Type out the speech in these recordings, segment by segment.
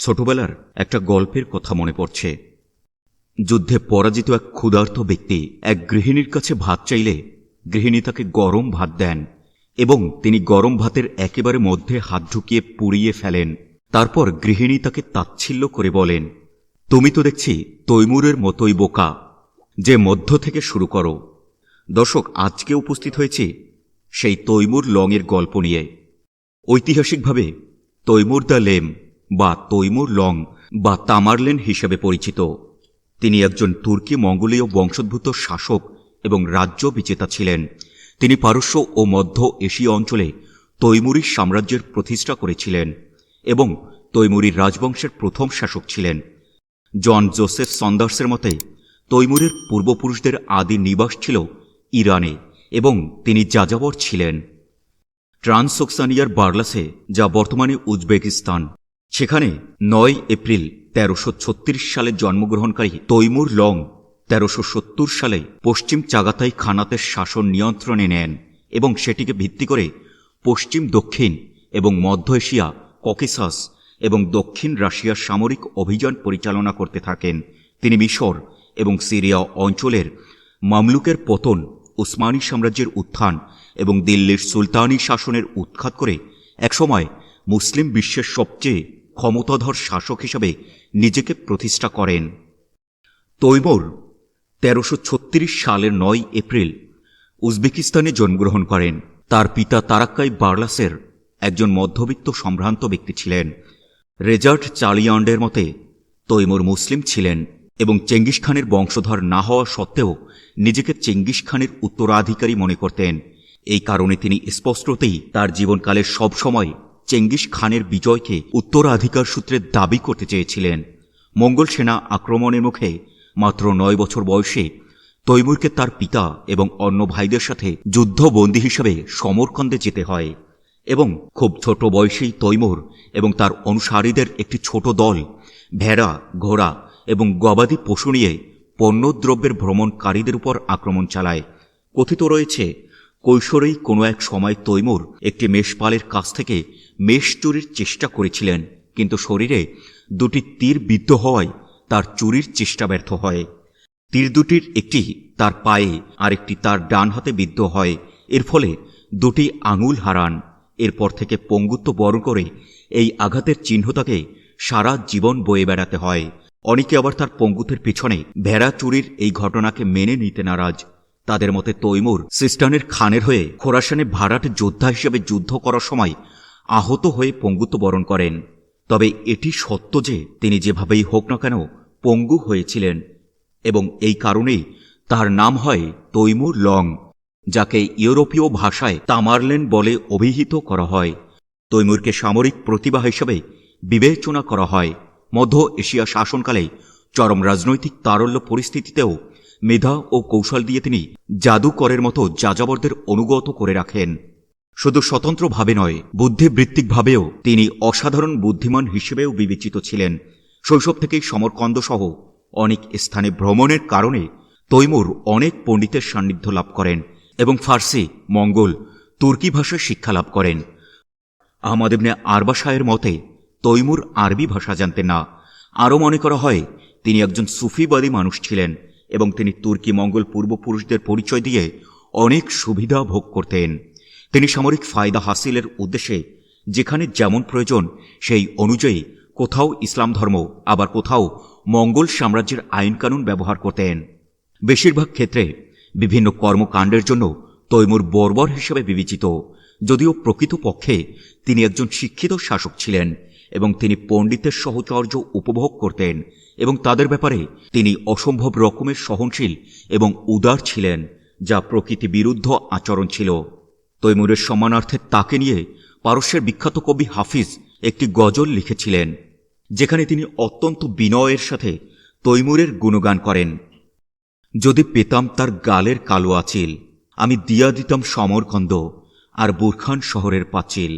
ছোটবেলার একটা গল্পের কথা মনে পড়ছে। যুদ্ধে পরাজিত এক ক্ষুধার্ত ব্যক্তি এক গৃহিণীর কাছে ভাত চাইলে গৃহিণী তাকে গরম ভাত দেন এবং তিনি গরম ভাতের একেবারে মধ্যে হাত ঢুকিয়ে পুড়িয়ে ফেলেন। তারপর গৃহিণী তাকে তাচ্ছিল্য করে বলেন, তুমি তো দেখছি তৈমুরের মতোই বোকা, যে মধ্য থেকে শুরু করো। দর্শক, আজকে উপস্থিত হয়েছি সেই তৈমুর লংয়ের গল্প নিয়ে। ঐতিহাসিকভাবে তৈমুর দ্য লেম বা তৈমুর লং বা তামারলেন হিসেবে পরিচিত। তিনি একজন তুর্কি, মঙ্গোলীয় বংশোদ্ভূত শাসক এবং রাজ্য বিজেতা ছিলেন। তিনি পারস্য ও মধ্য এশীয় অঞ্চলে তৈমুরি সাম্রাজ্যের প্রতিষ্ঠা করেছিলেন এবং তৈমুরির রাজবংশের প্রথম শাসক ছিলেন। জন জোসেফ সন্দার্সের মতে, তৈমুরের পূর্বপুরুষদের আদি নিবাস ছিল ইরানে এবং তিনি যাযাবর ছিলেন। ট্রান্সকসানিয়ার বার্লাসে, যা বর্তমানে উজবেকিস্তান। সেখানে নয় এপ্রিল তেরোশো সালে জন্মগ্রহণকারী তৈমুর লং তেরোশো সত্তর সালে পশ্চিম চাগাতাই খানাতের শাসন নিয়ন্ত্রণে নেন এবং সেটিকে ভিত্তি করে পশ্চিম, দক্ষিণ এবং মধ্য এশিয়া ককেসাস এবং দক্ষিণ রাশিয়ার সামরিক অভিযান পরিচালনা করতে থাকেন। তিনি মিশর এবং সিরিয়া অঞ্চলের মামলুকের পতন উসমানী সাম্রাজ্যের উত্থান এবং দিল্লির সুলতানি শাসনের উৎখাত করে একসময় মুসলিম বিশ্বের সবচেয়ে ক্ষমতাধর শাসক হিসেবে নিজেকে প্রতিষ্ঠা করেন। তৈমুর তেরোশো সালের নয় এপ্রিল উজবেকিস্তানে জন্মগ্রহণ করেন। তার পিতা তারাক্কাই বার্লাসের একজন মধ্যবিত্ত সম্ভ্রান্ত ব্যক্তি ছিলেন। রেজার্ট চালিয়ান্ডের মতে, তৈমুর মুসলিম ছিলেন এবং চেঙ্গিস খানের বংশধর না হওয়া সত্ত্বেও নিজেকে চেঙ্গিস খানের উত্তরাধিকারী মনে করতেন। এই কারণে তিনি স্পষ্টতেই তার জীবনকালে সবসময় চেঙ্গিস খানের বিজয়কে উত্তরাধিকার সূত্রে দাবি করতে চেয়েছিলেন। মঙ্গল সেনা আক্রমণের মুখে মাত্র নয় বছর বয়সে তৈমুরকে তার পিতা এবং অন্য ভাইদের সাথে যুদ্ধবন্দী হিসেবে সমরকন্দে যেতে হয় এবং খুব ছোট বয়সেই তৈমুর এবং তার অনুসারীদের একটি ছোট দল, ভেড়া, ঘোড়া এবং গবাদি পশু নিয়ে পণ্যদ্রব্যের ভ্রমণকারীদের উপর আক্রমণ চালায়। কথিত রয়েছে কৈশোরেই কোনো এক সময় তৈমুর একটি মেষপালের কাছ থেকে মেষ চুরির চেষ্টা করেছিলেন, কিন্তু শরীরে দুটি তীর বিদ্ধ হওয়ায় তার চুরির চেষ্টা ব্যর্থ হয়। তীর দুটির একটি তার পায়ে আরেকটি তার ডান হাতে বিদ্ধ হয়। এর ফলে দুটি আঙুল হারান। এরপর থেকে পঙ্গুত্ব বরণ করে এই আঘাতের চিহ্ন তাকে সারা জীবন বয়ে বেড়াতে হয়। অনেকে আবার তার পঙ্গুতের পিছনে ভেড়া চুরির এই ঘটনাকে মেনে নিতে নারাজ। তাদের মতে তৈমুর সিস্টানের খানের হয়ে খোরাসানে ভাড়াট যোদ্ধা হিসেবে যুদ্ধ করার সময় আহত হয়ে পঙ্গুত্ব বরণ করেন। তবে এটি সত্য যে তিনি যেভাবেই হোক না কেন পঙ্গু হয়েছিলেন এবং এই কারণেই তার নাম হয় তৈমুর লং, যাকে ইউরোপীয় ভাষায় তামারলেন বলে অভিহিত করা হয়। তৈমুরকে সামরিক প্রতিভা হিসেবে বিবেচনা করা হয়। মধ্য এশিয়া শাসনকালে চরম রাজনৈতিক তারল্য পরিস্থিতিতেও মেধা ও কৌশল দিয়ে তিনি জাদুকরের মতো যাযাবরদের অনুগত করে রাখেন। শুধু স্বতন্ত্রভাবে নয়, বুদ্ধিবৃত্তিকভাবেও তিনি অসাধারণ বুদ্ধিমান হিসেবেও বিবেচিত ছিলেন। শৈশব থেকেই সমরকন্দ সহ অনেক স্থানে ভ্রমণের কারণে তৈমুর অনেক পণ্ডিতের সান্নিধ্য লাভ করেন এবং ফার্সি, মঙ্গল, তুর্কি ভাষায় শিক্ষা লাভ করেন। আহমদ ইবনে আরবা শাহের মতে, তৈমুর আরবি ভাষা জানতেন না। আরও মনে করা হয়, তিনি একজন সুফিবাদী মানুষ ছিলেন। এবং তিনি তুর্কি মঙ্গল পূর্বপুরুষদের পরিচয় দিয়ে অনেক সুবিধা ভোগ করতেন। তিনি সামরিক ফায়দা হাসিলের উদ্দেশ্যে যেখানে যেমন প্রয়োজন সেই অনুযায়ী কোথাও ইসলাম ধর্ম, আবার কোথাও মঙ্গল সাম্রাজ্যের আইনকানুন ব্যবহার করতেন। বেশিরভাগ ক্ষেত্রে বিভিন্ন কর্মকাণ্ডের জন্য তৈমুর বর্বর হিসেবে বিবেচিত, যদিও প্রকৃতপক্ষে তিনি একজন শিক্ষিত শাসক ছিলেন। এবং তিনি পণ্ডিতের সহচর্য উপভোগ করতেন এবং তাদের ব্যাপারে তিনি অসম্ভব রকমের সহনশীল এবং উদার ছিলেন, যা প্রকৃতি বিরুদ্ধ আচরণ ছিল। তৈমুরের সম্মানার্থে তাকে নিয়ে পারস্যের বিখ্যাত কবি হাফিজ একটি গজল লিখেছিলেন, যেখানে তিনি অত্যন্ত বিনয়ের সাথে তৈমুরের গুণগান করেন, যদি পেতাম তার গালের কালো আচিল, আমি দিয়া দিতাম সমরকন্দ আর বুরখান শহরের পাঁচিল।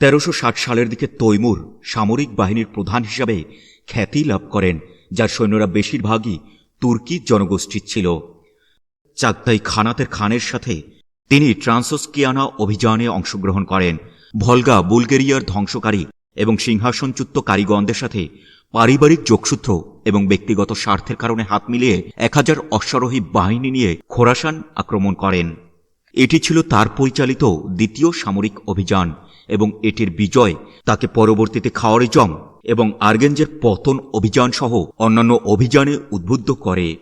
তেরোশো সালের দিকে তৈমুর সামরিক বাহিনীর প্রধান হিসাবে খ্যাতি লাভ করেন, যার সৈন্যরা বেশিরভাগই তুর্কি জনগোষ্ঠীর ছিল। চাকতাই খানাতের খানের সাথে তিনি ট্রান্সোস্কিয়ানা অভিযানে অংশগ্রহণ করেন। ভলগা বুলগেরিয়ার ধ্বংসকারী এবং সিংহাসনচ্যুত কারিগণদের সাথে পারিবারিক যোগসূত্র এবং ব্যক্তিগত স্বার্থের কারণে হাত মিলিয়ে এক হাজার অশ্বারোহী বাহিনী নিয়ে খোরাসান আক্রমণ করেন। এটি ছিল তার পরিচালিত দ্বিতীয় সামরিক অভিযান। এবং এটির বিজয় তাকে পরবর্তীতে খাওয়ারিজং এবং আর্গেঞ্জের পতন অভিযান সহ অন্যান্য অভিযানে উদ্বুদ্ধ করে।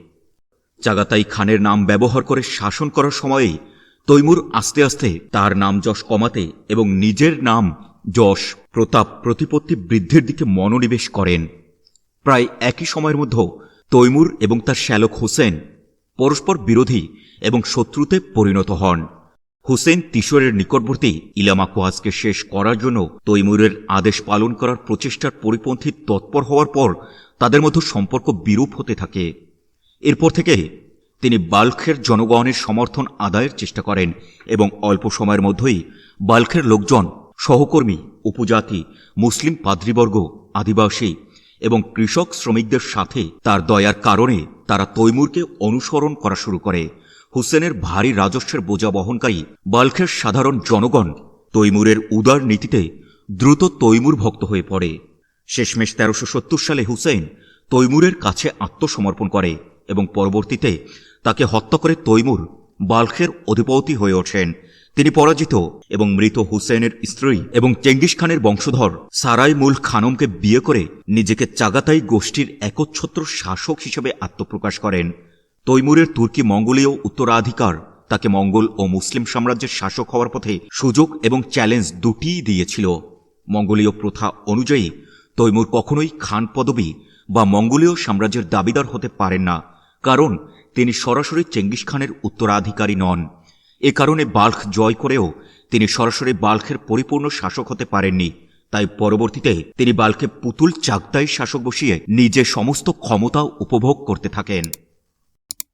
চাগাতাই খানের নাম ব্যবহার করে শাসন করার সময়েই তৈমুর আস্তে আস্তে তার নাম যশ কমাতে এবং নিজের নাম যশ প্রতাপ প্রতিপত্তি বৃদ্ধির দিকে মনোনিবেশ করেন। প্রায় একই সময়ের মধ্যে তৈমুর এবং তার শ্যালক হোসেন পরস্পর বিরোধী এবং শত্রুতে পরিণত হন। হুসেন তিশোরের নিকটবর্তী ইলামা কোয়াজকে শেষ করার জন্য তৈমুরের আদেশ পালন করার প্রচেষ্টার পরিপন্থী তৎপর হওয়ার পর তাদের মধ্যে সম্পর্ক বিরূপ হতে থাকে। এরপর থেকে তিনি বাল্খের জনগণের সমর্থন আদায়ের চেষ্টা করেন এবং অল্প সময়ের মধ্যেই বাল্খের লোকজন, সহকর্মী, উপজাতি, মুসলিম পাদ্রীবর্গ, আদিবাসী এবং কৃষক শ্রমিকদের সাথে তার দয়ার কারণে তারা তৈমুরকে অনুসরণ করা শুরু করে। হুসেনের ভারী রাজস্বের বোঝা বহনকারী বাল্খের সাধারণ জনগণ তৈমুরের উদার নীতিতে দ্রুত তৈমুর ভক্ত হয়ে পড়ে। শেষমেশ তেরোশো সত্তর সালে হুসেন তৈমুরের কাছে আত্মসমর্পণ করে এবং পরবর্তীতে তাকে হত্যা করে তৈমুর বাল্খের অধিপতি হয়ে ওঠেন। তিনি পরাজিত এবং মৃত হুসেনের স্ত্রী এবং চেঙ্গিস খানের বংশধর সারাই মুল খানমকে বিয়ে করে নিজেকে চাগাতাই গোষ্ঠীর একচ্ছত্র শাসক হিসেবে আত্মপ্রকাশ করেন। তৈমুরের তুর্কি মঙ্গোলীয় উত্তরাধিকার তাকে মঙ্গল ও মুসলিম সাম্রাজ্যের শাসক হওয়ার পথে সুযোগ এবং চ্যালেঞ্জ দুটিই দিয়েছিল। মঙ্গোলীয় প্রথা অনুযায়ী তৈমুর কখনোই খান পদবী বা মঙ্গোলীয় সাম্রাজ্যের দাবিদার হতে পারেন না, কারণ তিনি সরাসরি চেঙ্গিস খানের উত্তরাধিকারী নন। এ কারণে বাল্খ জয় করেও তিনি সরাসরি বাল্খের পরিপূর্ণ শাসক হতে পারেননি। তাই পরবর্তীতে তিনি বাল্কে পুতুল চাকতাই শাসক বসিয়ে নিজে সমস্ত ক্ষমতা উপভোগ করতে থাকেন।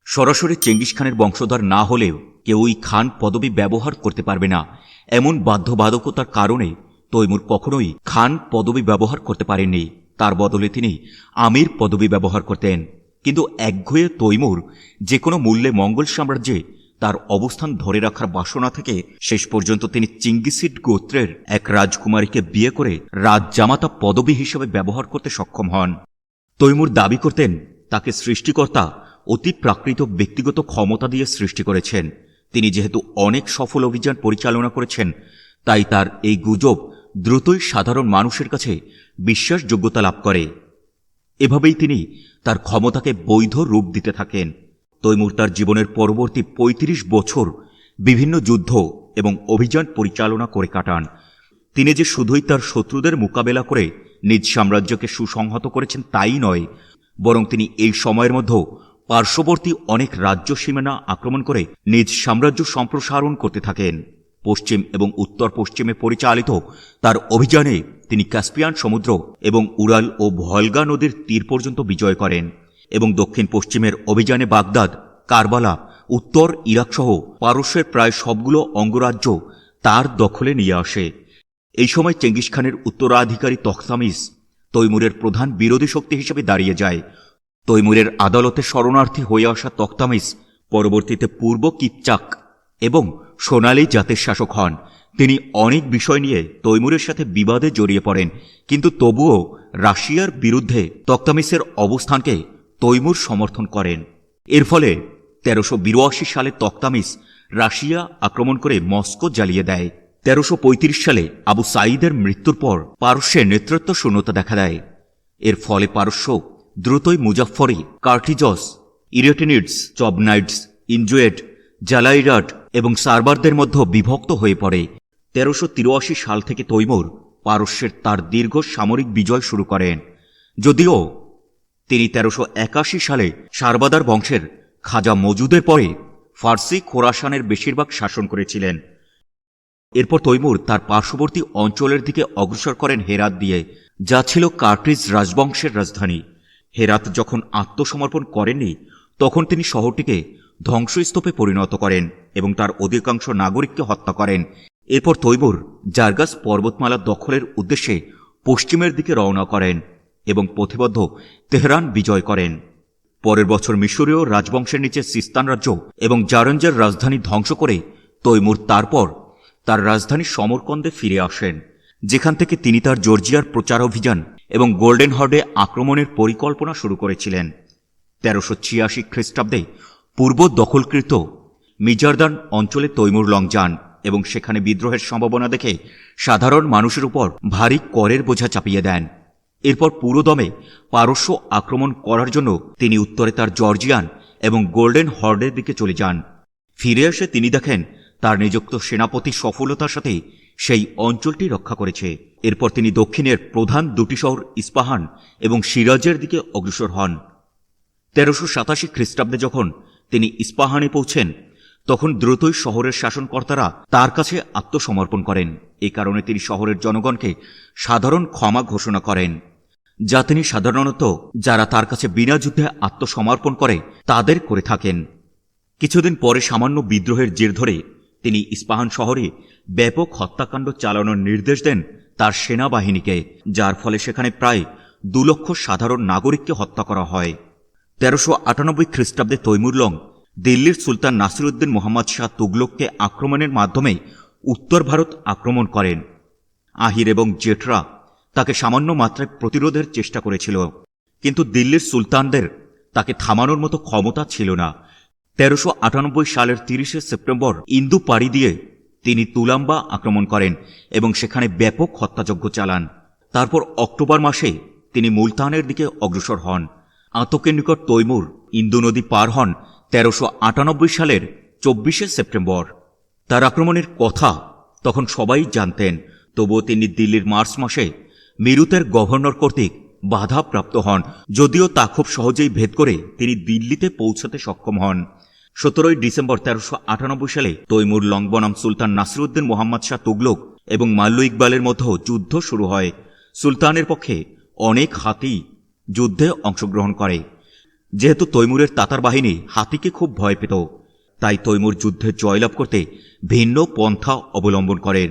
সরাসরি চেঙ্গিস খানের বংশধর না হলেও কেউই খান পদবি ব্যবহার করতে পারবে না। এমন বাধ্যবাধকতার কারণে তৈমুর কখনোই খান পদবি ব্যবহার করতে পারেননি। তার বদলে তিনি আমির পদবি ব্যবহার করতেন। কিন্তু একঘয়ে তৈমুর যে কোনো মূল্যে মঙ্গল সাম্রাজ্যে তার অবস্থান ধরে রাখার বাসনা থেকে শেষ পর্যন্ত তিনি চিঙ্গিসিড গোত্রের এক রাজকুমারীকে বিয়ে করে রাজজামাতা পদবী হিসেবে ব্যবহার করতে সক্ষম হন। তৈমুর দাবি করতেন, তাকে সৃষ্টিকর্তা অতি প্রাকৃত ব্যক্তিগত ক্ষমতা দিয়ে সৃষ্টি করেছেন। তিনি যেহেতু অনেক সফল অভিযান পরিচালনা করেছেন, তাই তার এই গুজব দ্রুতই সাধারণ মানুষের কাছে বিশ্বাসযোগ্যতা লাভ করে। এভাবেই তিনি তার ক্ষমতাকে বৈধ রূপ দিতে থাকেন। তৈমুর তার জীবনের পরবর্তী ৩৫ বছর বিভিন্ন যুদ্ধ এবং অভিযান পরিচালনা করে কাটান। তিনি যে শুধুই তার শত্রুদের মোকাবেলা করে নিজ সাম্রাজ্যকে সুসংহত করেছেন তাই নয়, বরং তিনি এই সময়ের মধ্যেও পার্শ্ববর্তী অনেক রাজ্য সীমানা আক্রমণ করে নিজ সাম্রাজ্য সম্প্রসারণ করতে থাকেন। পশ্চিম এবং উত্তর পশ্চিমে পরিচালিত তার অভিযানে তিনি ক্যাসপিয়ান সমুদ্র এবং উরাল ও ভলগা নদীর তীর পর্যন্ত বিজয় করেন এবং দক্ষিণ পশ্চিমের অভিযানে বাগদাদ, কারবালা, উত্তর ইরাকসহ পারস্যের প্রায় সবগুলো অঙ্গরাজ্য তার দখলে নিয়ে আসে। এই সময় চেঙ্গিস খানের উত্তরাধিকারী তখতামিস তৈমুরের প্রধান বিরোধী শক্তি হিসেবে দাঁড়িয়ে যায়। তৈমুরের আদালতে শরণার্থী হয়ে আসা তখতামিস পরবর্তীতে পূর্ব কিপচাক এবং সোনালি জাতের শাসক হন। তিনি অনেক বিষয় নিয়ে তৈমুরের সাথে বিবাদে জড়িয়ে পড়েন, কিন্তু তবুও রাশিয়ার বিরুদ্ধে তক্তামিসের অবস্থানকে তৈমুর সমর্থন করেন। এর ফলে তেরোশো বিরাশি সালে তক্তামিস রাশিয়া আক্রমণ করে মস্কো জ্বালিয়ে দেয়। তেরোশো সালে আবু সাঈদের মৃত্যুর পর পারস্যের নেতৃত্ব শূন্যতা দেখা দেয়। এর ফলে পারস্য দ্রুতই মুজাফফরি, কার্টিজস ইরেটিনিডস চবনাইটস ইনজুয়েট, জালাইরাট এবং সার্বারদের মধ্যে বিভক্ত হয়ে পড়ে। তেরোশো তিরাশি সাল থেকে তৈমুর পারস্যের তার দীর্ঘ সামরিক বিজয় শুরু করেন। যদিও তিনি তেরোশো একাশি সালে সারবাদার বংশের খাজা মজুদের পরে ফার্সি খোরাসানের বেশিরভাগ শাসন করেছিলেন। এরপর তৈমুর তার পার্শ্ববর্তী অঞ্চলের দিকে অগ্রসর করেন হেরাত দিয়ে, যা ছিল কার্টিজ রাজবংশের রাজধানী। হেরাত যখন আত্মসমর্পণ করেননি, তখন তিনি শহরটিকে ধ্বংসস্তূপে পরিণত করেন এবং তার অধিকাংশ নাগরিককে হত্যা করেন। এরপর তৈমুর জার্গাস পর্বতমালা দখলের উদ্দেশ্যে পশ্চিমের দিকে রওনা করেন এবং পথিবদ্ধ তেহরান বিজয় করেন। পরের বছর মিশরীয় রাজবংশের নিচে সিস্তান রাজ্য এবং জারঞ্জের রাজধানী ধ্বংস করে তৈমুর তারপর তার রাজধানী সমরকন্দে ফিরে আসেন। যেখান থেকে তিনি তার জর্জিয়ার প্রচার অভিযান এবং গোল্ডেন হর্ডে আক্রমণের পরিকল্পনা শুরু করেছিলেন। তেরোশো ছিয়াশি খ্রিস্টাব্দে পূর্ব দখলকৃত মিজারদান অঞ্চলে তৈমুর লং যান এবং সেখানে বিদ্রোহের সম্ভাবনা দেখে সাধারণ মানুষের উপর ভারী করের বোঝা চাপিয়ে দেন। এরপর পুরোদমে পারস্য আক্রমণ করার জন্য তিনি উত্তরে তার জর্জিয়ান এবং গোল্ডেন হর্ডের দিকে চলে যান। ফিরে এসে তিনি দেখেন তার নিযুক্ত সেনাপতি সফলতার সাথে সেই অঞ্চলটি রক্ষা করেছে। এরপর তিনি দক্ষিণের প্রধান দুটি শহর ইস্পাহান এবং সিরাজের দিকে অগ্রসর হন। তেরোশো সাতাশি খ্রিস্টাব্দে যখন তিনি ইস্পাহানে পৌঁছেন, তখন দ্রুতই শহরের শাসনকর্তারা তার কাছে আত্মসমর্পণ করেন। এই কারণে তিনি শহরের জনগণকে সাধারণ ক্ষমা ঘোষণা করেন। যা তিনি সাধারণত যারা তার কাছে বিনা যুদ্ধে আত্মসমর্পণ করে, তাদের করে থাকেন। কিছুদিন পরে সামান্য বিদ্রোহের জের ধরে তিনি ইস্পাহান শহরে ব্যাপক হত্যাকাণ্ড চালানোর নির্দেশ দেন তার সেনাবাহিনীকে, যার ফলে সেখানে প্রায় দু লক্ষ সাধারণ নাগরিককে হত্যা করা হয়। তেরোশো আটানব্বই খ্রিস্টাব্দে তৈমুরলং, দিল্লির সুলতান নাসিরুদ্দিন মোহাম্মদ শাহ তুগলককে আক্রমণের মাধ্যমে উত্তর ভারত আক্রমণ করেন। আহির এবং জেঠরা তাকে সামান্য মাত্রায় প্রতিরোধের চেষ্টা করেছিল, কিন্তু দিল্লির সুলতানদের তাকে থামানোর মতো ক্ষমতা ছিল না। তেরোশো সালের তিরিশে সেপ্টেম্বর ইন্দু পাড়ি দিয়ে তিনি তুলাম্বা আক্রমণ করেন এবং সেখানে ব্যাপক হত্যাযজ্ঞ চালান। তারপর অক্টোবর মাসে তিনি মুলতানের দিকে অগ্রসর হন। আতকের নিকট তৈমুর ইন্দু নদী পার হন তেরোশো সালের চব্বিশে সেপ্টেম্বর। তার আক্রমণের কথা তখন সবাই জানতেন, তবুও তিনি দিল্লির মার্চ মাসে মিরুতের গভর্নর কর্তৃক বাধাপ্রাপ্ত হন, যদিও তা খুব সহজেই ভেদ করে তিনি দিল্লিতে পৌঁছাতে সক্ষম হন। সতেরোই ডিসেম্বর তেরোশো আটানব্বই সালে তৈমুর লং বনাম সুলতান নাসিরুদ্দিন মোহাম্মদ শাহ তুগলক এবং মাল্লু ইকবালের মধ্যে যুদ্ধ শুরু হয়। সুলতানের পক্ষে অনেক হাতি যুদ্ধে অংশগ্রহণ করে। যেহেতু তৈমুরের তাতার বাহিনী হাতিকে খুব ভয় পেত, তাই তৈমুর যুদ্ধে জয়লাভ করতে ভিন্ন পন্থা অবলম্বন করেন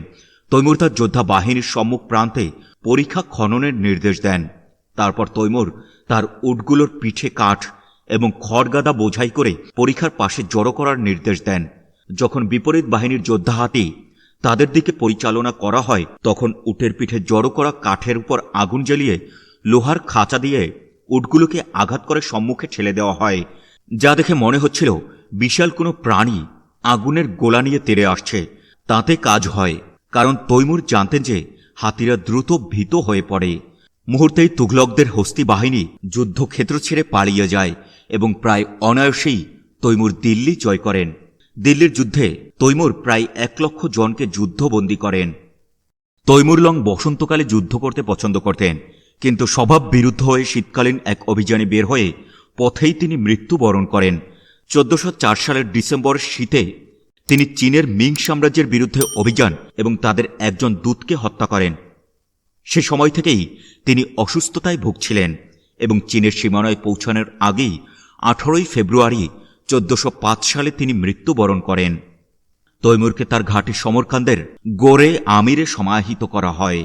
তৈমুর তার যোদ্ধা বাহিনীর সম্মুখ প্রান্তে পরীক্ষা খননের নির্দেশ দেন। তারপর তৈমুর তার উটগুলোর পিঠে কাঠ এবং খড়গাদা বোঝাই করে পরীক্ষার পাশে জড়ো করার নির্দেশ দেন। যখন বিপরীত বাহিনীর যোদ্ধা হাতি তাদের দিকে পরিচালনা করা হয়, তখন উটের পিঠে জড়ো করা কাঠের উপর আগুন জ্বালিয়ে লোহার খাঁচা দিয়ে উটগুলোকে আঘাত করে সম্মুখে ঠেলে দেওয়া হয়, যা দেখে মনে হচ্ছিল বিশাল কোনো প্রাণী আগুনের গোলা নিয়ে তেড়ে আসছে। তাতে কাজ হয়, কারণ তৈমুর জানতেন যে হাতিরা দ্রুত ভীত হয়ে পড়ে। মুহূর্তেই তুঘলকদের হস্তি বাহিনী যুদ্ধক্ষেত্র ছেড়ে পালিয়ে যায় এবং প্রায় অনায়াসেই তৈমুর দিল্লি জয় করেন। দিল্লির যুদ্ধে তৈমুর প্রায় এক লক্ষ জনকে যুদ্ধবন্দী করেন। তৈমুরলং বসন্তকালে যুদ্ধ করতে পছন্দ করতেন, কিন্তু স্বভাব বিরুদ্ধ হয়ে শীতকালীন এক অভিযানে বের হয়ে পথেই তিনি মৃত্যুবরণ করেন। চোদ্দশো সালের ডিসেম্বরের শীতে তিনি চীনের মিং সাম্রাজ্যের বিরুদ্ধে অভিযান এবং তাদের একজন দূতকে হত্যা করেন। সে সময় থেকেই তিনি অসুস্থতায় ভুগছিলেন এবং চীনের সীমানায় পৌঁছানোর আগেই আঠারোই ফেব্রুয়ারি চোদ্দশো সালে তিনি মৃত্যুবরণ করেন। তৈমুরকে তার ঘাটে সমরকান্দের গোরে আমিরে সমাহিত করা হয়।